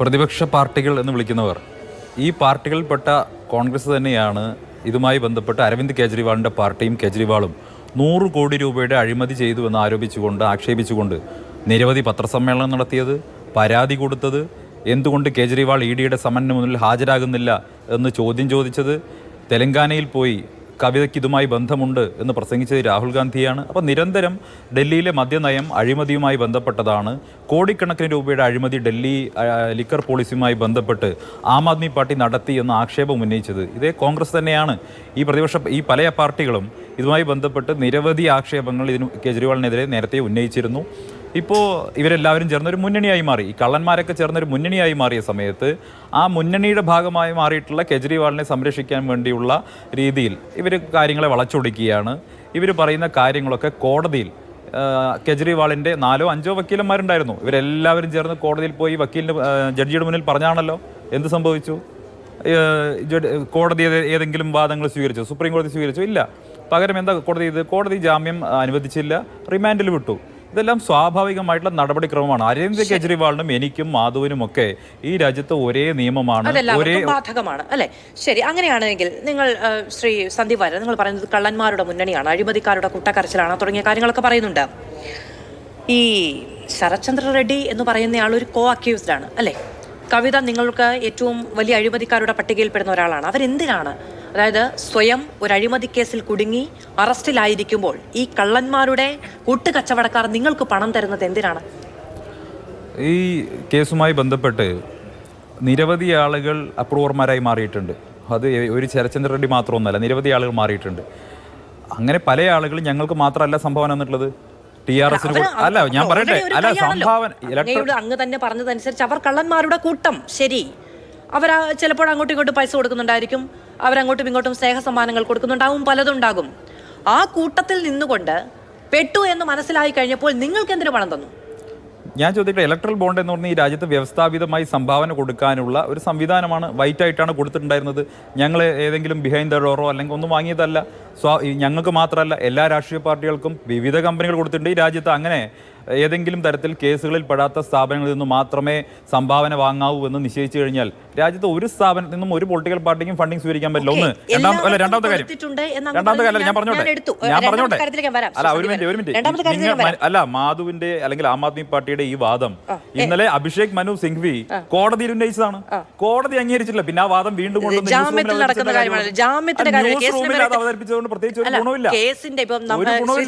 പ്രതിപക്ഷ പാർട്ടികൾ എന്ന് വിളിക്കുന്നവർ. ഈ പാർട്ടികളിൽപ്പെട്ട കോൺഗ്രസ് തന്നെയാണ് ഇതുമായി ബന്ധപ്പെട്ട് അരവിന്ദ് കെജ്രിവാളിന്റെ പാർട്ടിയും കെജ്രിവാളും നൂറ് കോടി രൂപയുടെ അഴിമതി ചെയ്തു എന്ന് ആരോപിച്ചുകൊണ്ട് ആക്ഷേപിച്ചുകൊണ്ട് നിരവധി പത്രസമ്മേളനം നടത്തിയത് പരാതി കൊടുത്തത് എന്തുകൊണ്ട് കേജ്രിവാൾ ഇ ഡിയുടെ സമന് മുന്നിൽ ഹാജരാകുന്നില്ല എന്ന് ചോദ്യം ചോദിച്ചത് തെലങ്കാനയിൽ പോയി കവിതയ്ക്ക് ഇതുമായി ബന്ധമുണ്ട് എന്ന് പ്രസംഗിച്ചത് രാഹുൽ ഗാന്ധിയാണ്. അപ്പോൾ നിരന്തരം ഡൽഹിയിലെ മദ്യനയം അഴിമതിയുമായി ബന്ധപ്പെട്ടതാണ്. കോടിക്കണക്കിന് രൂപയുടെ അഴിമതി ഡൽഹി ലിക്കർ പോളിസിയുമായി ബന്ധപ്പെട്ട് ആം ആദ്മി പാർട്ടി നടത്തി എന്ന ആക്ഷേപം ഉന്നയിച്ചത്. ഇതേ കോൺഗ്രസ് തന്നെയാണ്. ഈ പ്രതിപക്ഷ ഈ പല പാർട്ടികളും ഇതുമായി ബന്ധപ്പെട്ട് നിരവധി ആക്ഷേപങ്ങൾ ഇതിന് കേജ്രിവാളിനെതിരെ നേരത്തെ ഉന്നയിച്ചിരുന്നു. ഇപ്പോൾ ഇവരെല്ലാവരും ചേർന്നൊരു മുന്നണിയായി മാറി. ഈ കള്ളന്മാരൊക്കെ ചേർന്നൊരു മുന്നണിയായി മാറിയ സമയത്ത് ആ മുന്നണിയുടെ ഭാഗമായി മാറിയിട്ടുള്ള കെജ്രിവാളിനെ സംരക്ഷിക്കാൻ വേണ്ടിയുള്ള രീതിയിൽ ഇവർ കാര്യങ്ങളെ വളച്ചൊടിക്കുകയാണ്. ഇവർ പറയുന്ന കാര്യങ്ങളൊക്കെ കോടതിയിൽ കെജ്രിവാളിന്റെ നാലോ അഞ്ചോ വക്കീലന്മാരുണ്ടായിരുന്നു. ഇവരെല്ലാവരും ചേർന്ന് കോടതിയിൽ പോയി വക്കീലിന് ജഡ്ജിയുടെ മുന്നിൽ പറഞ്ഞാണല്ലോ? എന്ത് സംഭവിച്ചു? കോടതി ഏതെങ്കിലും വാദങ്ങൾ സ്വീകരിച്ചു? സുപ്രീം കോടതി സ്വീകരിച്ചു? ഇല്ല. പകരം എന്താ കോടതി ഇത് കോടതി ജാമ്യം അനുവദിച്ചില്ല. റിമാൻഡിൽ വിട്ടു. ഇതെല്ലാം സ്വാഭാവികമായിട്ടുള്ള നടപടിക്രമമാണ്. അരവിന്ദ് കെജ്രിവാളിനും എനിക്കും മാധുവിനും ഒക്കെ ഈ രാജ്യത്ത് ഒരേ നിയമമാണ് ഒരേ ബാധകമാണ് അല്ലെ? ശരി അങ്ങനെയാണെങ്കിൽ നിങ്ങൾ ശ്രീ സന്ദീപ് വാര്യർ നിങ്ങൾ പറയുന്നത് കള്ളന്മാരുടെ മുന്നണിയാണ് അഴിമതിക്കാരുടെ കുട്ടക്കരച്ചിലാണ് തുടങ്ങിയ കാര്യങ്ങളൊക്കെ പറയുന്നുണ്ട്. ഈ ശരത്ചന്ദ്ര റെഡ്ഡി എന്ന് പറയുന്നയാൾ ഒരു കോ അക്യൂസ്ഡ് ആണ് അല്ലെ? കവിത നിങ്ങൾക്ക് ഏറ്റവും വലിയ അഴിമതിക്കാരുടെ പട്ടികയിൽപ്പെടുന്ന ഒരാളാണ്. അവരെന്തിനാണ്? അതായത് സ്വയം ഒരു അഴിമതി കേസിൽ കുടുങ്ങി അറസ്റ്റിലായിരിക്കുമ്പോൾ ഈ കള്ളന്മാരുടെ കൂട്ടുകച്ചവടക്കാർ നിങ്ങൾക്ക് പണം തരുന്നത് എന്തിനാണ്? ഈ കേസുമായി ബന്ധപ്പെട്ട് നിരവധി ആളുകൾ അപ്രൂവർമാരായി മാറിയിട്ടുണ്ട്. അത് ഒരു ശരചന്ദ്ര റെഡ്ഡി മാത്രമൊന്നുമല്ല നിരവധി ആളുകൾ മാറിയിട്ടുണ്ട്. അങ്ങനെ പല ആളുകളും ഞങ്ങൾക്ക് മാത്രമല്ല സംഭാവന തന്നിട്ടുള്ളത് ടി ആർ എസിന് അല്ല ഞാൻ പറയട്ടെ. അല്ല. സംഭാവന അങ്ങ് തന്നെ പറഞ്ഞതനുസരിച്ച് അവർ കള്ളന്മാരുടെ കൂട്ടം ശരി. അവർ ചിലപ്പോൾ അങ്ങോട്ടും ഇങ്ങോട്ടും പൈസ കൊടുക്കുന്നുണ്ടായിരിക്കും. അവരങ്ങോട്ടും ഇങ്ങോട്ടും സ്നേഹ സമ്മാനങ്ങൾ കൊടുക്കുന്നുണ്ടാവും പലതുണ്ടാകും. ആ കൂട്ടത്തിൽ നിന്നുകൊണ്ട് പെട്ടു എന്ന് മനസ്സിലായി കഴിഞ്ഞപ്പോൾ നിങ്ങൾക്ക് എന്തിനു പണം തന്നു? ഞാൻ ചോദിക്കട്ടെ ഇലക്ട്രൽ ബോണ്ട് എന്ന് പറഞ്ഞാൽ ഈ രാജ്യത്ത് വ്യവസ്ഥാപിതമായി സംഭാവന കൊടുക്കാനുള്ള ഒരു സംവിധാനമാണ് വൈറ്റായിട്ടാണ് കൊടുത്തിട്ടുണ്ടായിരുന്നത്. ഞങ്ങൾ ഏതെങ്കിലും ബിഹൈൻഡ് ദ ഡോറോ അല്ലെങ്കിൽ ഒന്നും വാങ്ങിയതല്ല. ഞങ്ങൾക്ക് മാത്രമല്ല എല്ലാ രാഷ്ട്രീയ പാർട്ടികൾക്കും വിവിധ കമ്പനികൾ കൊടുത്തിട്ടുണ്ട്. ഈ രാജ്യത്ത് അങ്ങനെ ഏതെങ്കിലും തരത്തിൽ കേസുകളിൽ പെടാത്ത സ്ഥാപനങ്ങളിൽ നിന്ന് മാത്രമേ സംഭാവന വാങ്ങാവൂ എന്ന് നിശ്ചയിച്ചു കഴിഞ്ഞാൽ രാജ്യത്ത് ഒരു സ്ഥാപനത്തിൽ നിന്നും ഒരു പൊളിറ്റിക്കൽ പാർട്ടിക്കും ഫണ്ടിങ് സ്വീകരിക്കാൻ പറ്റില്ല. ഒന്ന്. രണ്ടാമത്തെ അല്ല രണ്ടാമത്തെ കാര്യം. രണ്ടാമത്തെ കാര്യം ഞാൻ പറഞ്ഞോട്ടെ? ഞാൻ പറഞ്ഞോട്ടെ. അല്ല ഒരു മിനിറ്റ് ഒരു മിനിറ്റ്. നിങ്ങൾ. അല്ല മാധുവിന്റെ അല്ലെങ്കിൽ ആം ആദ്മി പാർട്ടിയുടെ ഈ വാദം ഇന്നലെ അഭിഷേക് മനു സിംഘ്വി കോടതിയിൽ ഉന്നയിച്ചതാണ്. കോടതി അംഗീകരിച്ചില്ല പിന്നെ ആ വാദം വീണ്ടും കൊണ്ടുവന്ന് അത് പേരിൽ- അവതരിപ്പിച്ചതുകൊണ്ട് പ്രത്യേകിച്ച് ഒരു ഗുണമില്ല കേസിന്റെ ഇപ്പം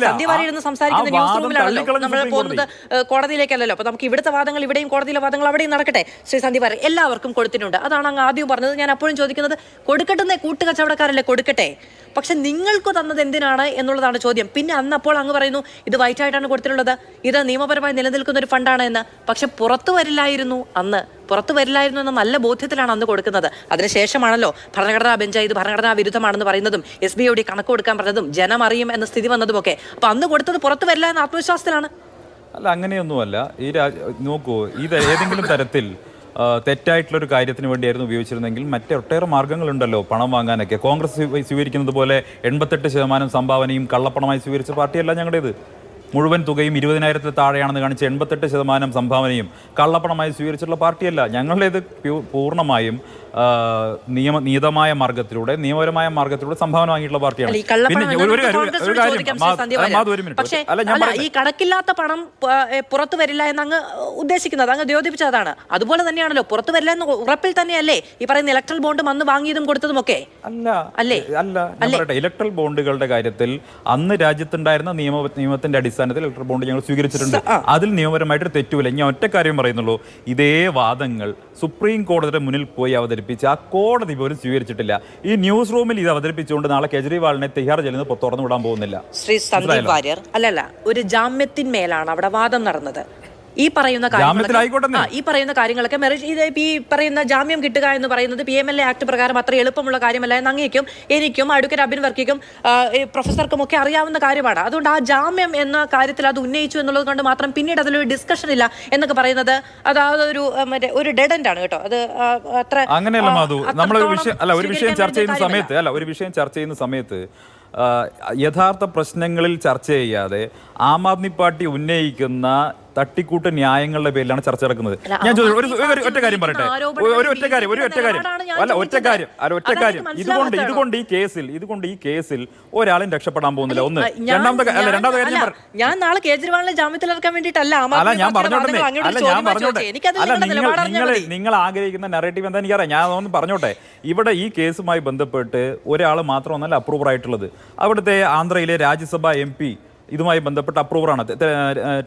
സന്ധ്യവാരിയിരുന്ന് സംസാരിക്കുന്ന ന്യൂസ് റൂമിലാണല്ലോ നമ്മൾ പോകുന്നത് കോടതിയിലേക്കല്ലല്ലോ. അപ്പൊ നമുക്ക് ഇവിടുത്തെ വാദങ്ങൾ ഇവിടെയും കോടതിയിലെ വാദങ്ങൾ അവിടെയും നടക്കട്ടെ. ശ്രീ സന്ധ്യ വാര്യർ എല്ലാവർക്കും കൊടുത്തിട്ടുണ്ട്. അതാണ് അങ്ങ് ആദ്യം പറഞ്ഞത്. ഞാൻ അപ്പോഴും ചോദിക്കുന്നത് കൊടുക്കട്ടെ കൂട്ടുകച്ചവടക്കാരല്ലേ കൊടുക്കട്ടെ? പക്ഷെ നിങ്ങൾക്ക് തന്നത് എന്തിനാണ് എന്നുള്ളതാണ് ചോദ്യം. പിന്നെ അന്ന് അപ്പോൾ അങ്ങ് പറയുന്നു ഇത് വൈറ്റായിട്ടാണ് കൊടുത്തിട്ടുള്ളത്. ഇത് നിയമപരമായി നിലനിൽക്കുന്ന ഒരു ഫണ്ടാണ് എന്ന്. പക്ഷെ പുറത്തു വരില്ലായിരുന്നു അന്ന്. പുറത്തു വരില്ലായിരുന്നു എന്ന നല്ല ബോധ്യത്തിലാണ് അന്ന് കൊടുക്കുന്നത്. അതിനുശേഷമാണല്ലോ ഭരണഘടനാ ബെഞ്ച് ഇത് ഭരണഘടനാ വിരുദ്ധമാണെന്ന് പറയുന്നതും എസ് ബി ഐ കണക്ക് കൊടുക്കാൻ പറഞ്ഞതും ജനം അറിയും എന്ന സ്ഥിതി വന്നതുമൊക്കെ. അപ്പൊ അന്ന് കൊടുത്തത് പുറത്തു വരില്ല എന്ന ആത്മവിശ്വാസത്തിലാണ്. അല്ല അങ്ങനെയൊന്നുമല്ല. ഈ നോക്കൂ ഇത് ഏതെങ്കിലും തരത്തിൽ തെറ്റായിട്ടുള്ള ഒരു കാര്യത്തിന് വേണ്ടിയായിരുന്നു ഉപയോഗിച്ചിരുന്നെങ്കിൽ മറ്റൊട്ടേറെ മാർഗങ്ങളുണ്ടല്ലോ പണം വാങ്ങാനൊക്കെ. കോൺഗ്രസ് സ്വീ- സ്വീകരിക്കുന്നത് പോലെ എൺപത്തെട്ട് ശതമാനം സംഭാവനയും കള്ളപ്പണമായി സ്വീകരിച്ച പാർട്ടിയല്ല ഞങ്ങളുടേത്. മുഴുവൻ തുകയും ഇരുപതിനായിരത്തിൽ താഴെയാണെന്ന് കാണിച്ച് എൺപത്തെട്ട് ശതമാനം സംഭാവനയും കള്ളപ്പണമായി സ്വീകരിച്ചിട്ടുള്ള പാർട്ടിയല്ല. ഞങ്ങളുടേത് പൂർണമായും നിയമ നിയതമായ മാർഗത്തിലൂടെ നിയമപരമായ മാർഗത്തിലൂടെ സംഭാവന വാങ്ങിയിട്ടുള്ള പാർട്ടിയാണ്. ഈ പക്ഷേ കണക്കില്ലാത്ത പണം പുറത്തു വരില്ല എന്ന് അങ്ങ് ഉദ്ദേശിക്കുന്നത് അങ്ങ് ദ്യോതിപ്പിച്ചതാണ് അതുപോലെ തന്നെയാണല്ലോ പുറത്തു വരില്ല എന്ന് ഉറപ്പിൽ തന്നെയല്ലേ ഈ പറയുന്ന ഇലക്ട്രൽ ബോണ്ട് അന്ന് വാങ്ങിയതും കൊടുത്തതും ഒക്കെ? അല്ല അല്ലേ? അല്ല ഞാൻ പറയട്ടെ ഇലക്ട്രൽ ബോണ്ടുകളുടെ കാര്യത്തിൽ അന്ന് രാജ്യത്തുണ്ടായിരുന്ന നിയമ നിയമത്തിന്റെ അടിസ്ഥാനത്തിൽ ഇലക്ട്രൽ ബോണ്ട് ഞങ്ങൾ സ്വീകരിച്ചിട്ടുണ്ട്. അതിൽ നിയമപരമായിട്ട് തെറ്റുമില്ല. ഞാൻ ഒറ്റ കാര്യം പറയുന്നുള്ളൂ. ഇതേ വാദങ്ങൾ സുപ്രീം കോടതിയുടെ മുന്നിൽ പോയി അവതരിപ്പിച്ച് ആ കോടതി പോലും സ്വീകരിച്ചിട്ടില്ല. ഈ ന്യൂസ് റൂമിൽ ഇത് അവതരിപ്പിച്ചുകൊണ്ട് നാളെ കേജ്രിവാളിനെ തിഹാർ ജയിലിൽ നിന്ന് തുറന്നു വിടാൻ പോകുന്നില്ല. ശ്രീ സന്ദീപ് വാര്യർ. അല്ലല്ല ഒരു ജാമ്യത്തിന്മേലാണ് അവിടെ വാദം നടന്നത്. ഈ പറയുന്ന കാര്യങ്ങൾ കാര്യങ്ങളൊക്കെ- ഈ പറയുന്ന കാര്യങ്ങളൊക്കെ മെറിറ്റ് ഇത് ഈ പറയുന്ന ജാമ്യം കിട്ടുക എന്ന് പറയുന്നത് P M L A act പ്രകാരം അത്ര എളുപ്പമുള്ള കാര്യമല്ല എന്ന് അങ്ങേക്കും എനിക്കും അഡ്വക്കേറ്റ് അബിൻ വർക്കിക്കും പ്രൊഫസർക്കും ഒക്കെ അറിയാവുന്ന കാര്യമാണ്. അതുകൊണ്ട് ആ ജാമ്യം എന്ന കാര്യത്തിൽ അത് ഉന്നയിച്ചു എന്നുള്ളത് കൊണ്ട് മാത്രം പിന്നീട് അതിലൊരു ഡിസ്കഷൻ ഇല്ല എന്നൊക്കെ പറയുന്നത് അതായത് ഒരു മറ്റേ ഒരു ഡെഡന്റ് ആണ് കേട്ടോ. അത് അത്ര അങ്ങനെയല്ല മാധു. നമ്മൾ അല്ല ഒരു വിഷയം ചർച്ച ചെയ്യുന്ന സമയത്ത് അല്ല ഒരു വിഷയം ചർച്ച ചെയ്യുന്ന സമയത്ത് യഥാർത്ഥ പ്രശ്നങ്ങളിൽ ചർച്ച ചെയ്യാതെ ആം ആദ്മി പാർട്ടി ഉന്നയിക്കുന്ന തട്ടിക്കൂട്ട് ന്യായങ്ങളുടെ പേരിലാണ് ചർച്ച നടക്കുന്നത്. ഞാൻ ചോദിച്ചു ഒരു ഒരു ഒറ്റ കാര്യം പറയട്ടെ? ഒരു ഒറ്റ കാര്യം ഒരു ഒറ്റ കാര്യം. അല്ല ഒറ്റ കാര്യം അല്ല ഒറ്റ കാര്യം. ഇതുകൊണ്ട് ഇതുകൊണ്ട് ഈ കേസിൽ ഇതുകൊണ്ട് ഈ കേസിൽ ഒരാളും രക്ഷപ്പെടാൻ പോകുന്നില്ല. ഒന്ന് രണ്ടാമത്തെ അല്ല രണ്ടാമത്തെ കാര്യം ഞാൻ നാളെ കേജ്രിവാളിനെ ജാമ്യത്തിലിറക്കാൻ വേണ്ടിയിട്ടല്ല ആം അല്ല ഞാൻ പറഞ്ഞോട്ടെ. അല്ല ഞാൻ പറഞ്ഞോട്ടെ. അല്ല നിങ്ങൾ നിങ്ങൾ നിങ്ങൾ ആഗ്രഹിക്കുന്ന നെറേറ്റീവ് എന്താ? എനിക്കറിയാം. ഞാൻ അതൊന്നും പറഞ്ഞോട്ടെ. ഇവിടെ ഈ കേസുമായി ബന്ധപ്പെട്ട് ഒരാൾ മാത്രമൊന്നല്ല അപ്രൂവർ ആയിട്ടുള്ളത്. അവിടുത്തെ ആന്ധ്രയിലെ രാജ്യസഭ എം പി ഇതുമായി ബന്ധപ്പെട്ട അപ്രൂവറാണ്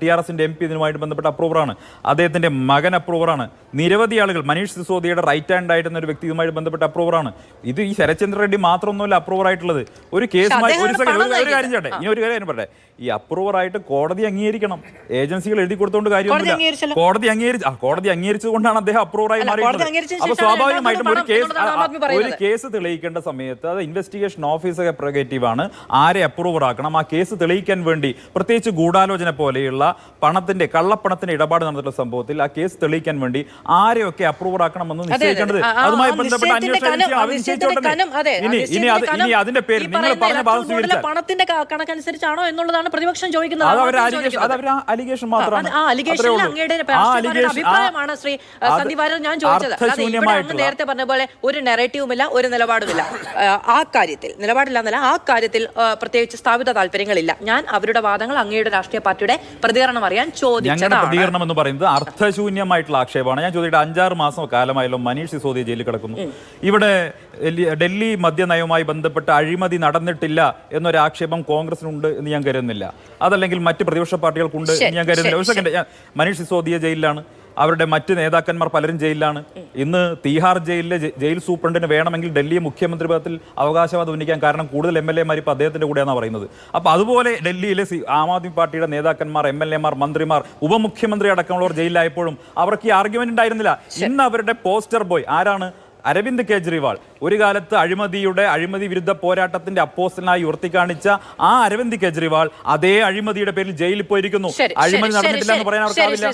ടി ആർ എസിന്റെ എം പി ഇതുമായിട്ട് ബന്ധപ്പെട്ട അപ്രൂവറാണ് അദ്ദേഹത്തിന്റെ മകൻ അപ്രൂവറാണ് നിരവധി ആളുകൾ മനീഷ് സിസോദിയുടെ റൈറ്റ് ഹാൻഡ് ആയിരുന്ന ഒരു വ്യക്തി ഇതുമായി ബന്ധപ്പെട്ട അപ്രൂവറാണ് ഇത് ഈ ശരത്ചന്ദ്ര റെഡ്ഡി മാത്രമൊന്നുമല്ല അപ്രൂവർ ആയിട്ടുള്ളത്. ഒരു കേസുമായി ഒരു സെക്കൻഡ് ഒരു കാര്യം ചെയ്യട്ടെ. ഇനി ഒരു കാര്യം പറയട്ടെ. ഈ അപ്രൂവർ ആയിട്ട് കോടതി അംഗീകരിക്കണം. ഏജൻസികൾ എഴുതി കൊടുത്തോണ്ട് കാര്യമൊന്നുമില്ല. കോടതി അംഗീകരിച്ച കോടതി അംഗീകരിച്ചുകൊണ്ടാണ് അദ്ദേഹം അപ്രൂവറായി മാറിയിട്ടുള്ളത്. അംഗീകരിച്ചതിന് അപ്പൊ സ്വാഭാവികമായിട്ടും ഒരു കേസ് ഒരു കേസ് തെളിയിക്കേണ്ട സമയത്ത് അത് ഇൻവെസ്റ്റിഗേഷൻ ഓഫീസർ പ്രൊഗേറ്റീവ് ആണ്. ആരെ അപ്രൂവർ ആക്കണം? ആ കേസ് തെളിയിക്കാൻ വേണ്ടി പ്രത്യേകിച്ച് ഗൂഢാലോചന പോലെയുള്ള പണത്തിന്റെ കള്ളപ്പണത്തിന്റെ ഇടപാട് നടന്നിട്ടുള്ള സംഭവത്തിൽ ആ കേസ് തെളിയിക്കാൻ വേണ്ടി ആരെയൊക്കെ അപ്രൂവർ ആക്കണമെന്ന്. നിശ്ചയിക്കേണ്ടത്. അതുമായി ബന്ധപ്പെട്ട അന്വേഷണം അതിന്റെ പേര് നിങ്ങൾ പറഞ്ഞ ഭാഗം സ്വീകരിച്ചാൽ. പണത്തിന്റെ കണക്കനുസരിച്ചാണോ എന്നുള്ളതാണ് പ്രതിപക്ഷം ചോദിക്കുന്നത്. അത് അവർ അലിഗേഷൻ മാത്രമാണ്. ആ അങ്ങയുടെ അഭിപ്രായമാണ് ശ്രീ സന്ദീപാരൻ ഞാൻ ചോദിച്ചത്. നേരത്തെ പറഞ്ഞ പോലെ ഒരു നെറേറ്റീവുമില്ല ഒരു നിലപാടുമില്ല. ആ, ആ കാര്യത്തിൽ നിലപാടില്ല എന്നല്ല ആ കാര്യത്തിൽ പ്രത്യേകിച്ച് സ്ഥാപിത താല്പര്യങ്ങളില്ല. ഞാൻ അവരുടെ വാദങ്ങൾ അങ്ങയുടെ രാഷ്ട്രീയ പാർട്ടിയുടെ പ്രതികരണം അറിയാൻ ഞങ്ങളുടെ പ്രതികരണം എന്ന് പറയുന്നത് അർത്ഥശൂന്യമായിട്ടുള്ള ആക്ഷേപമാണ്. ഞാൻ ചോദിച്ചത് അഞ്ചാറ് മാസം കാലമായല്ലോ മനീഷ് സിസോദിയ ജയിലിൽ കിടക്കുന്നു. ഇവിടെ ഡൽഹി- മദ്യനയവുമായി ബന്ധപ്പെട്ട് അഴിമതി നടന്നിട്ടില്ല എന്നൊരു ആക്ഷേപം കോൺഗ്രസിനുണ്ട് എന്ന് ഞാൻ കരുതുന്നില്ല. അതല്ലെങ്കിൽ മറ്റ് പ്രതിപക്ഷ പാർട്ടികൾക്കുണ്ട് എന്ന് ഞാൻ കരുതുന്നില്ല. ഒരു സെക്കൻഡ് മനീഷ് സിസോദിയ ജയിലിലാണ്. അവരുടെ മറ്റ് നേതാക്കന്മാർ പലരും ജയിലിലാണ്. ഇന്ന് തീഹാർ ജയിലിലെ ജയിൽ സൂപ്രണ്ടിന് വേണമെങ്കിൽ ഡൽഹി മുഖ്യമന്ത്രി പദത്തിൽ അവകാശവാദം ഉന്നയിക്കാൻ കാരണം കൂടുതൽ എം എൽ എമാർ ഇപ്പോൾ അദ്ദേഹത്തിന്റെ കൂടെയാണ് പറയുന്നത്. അപ്പോൾ അതുപോലെ ഡൽഹിയിലെ ആം ആദ്മി പാർട്ടിയുടെ നേതാക്കന്മാർ എം എൽ എമാർ മന്ത്രിമാർ ഉപമുഖ്യമന്ത്രി അടക്കമുള്ളവർ ജയിലിലായപ്പോഴും അവർക്ക് ഈ ആർഗ്യുമെന്റ് ഉണ്ടായിരുന്നില്ല. ഇന്ന് അവരുടെ പോസ്റ്റർ ബോയ് ആരാണ്? അരവിന്ദ് കെജ്രിവാൾ. ഒരു കാലത്ത് അഴിമതിയുടെ അഴിമതി വിരുദ്ധ പോരാട്ടത്തിന്റെ അപ്പോസ്റ്റലായി ഉയർത്തിക്കാണിച്ച ആ അരവിന്ദ് കെജ്രിവാൾ അതേ അഴിമതിയുടെ പേരിൽ ജയിലിൽ പോയിരിക്കുന്നു. അഴിമതി നടന്നിട്ടില്ല എന്ന് പറയാൻ അവർക്കാവില്ല.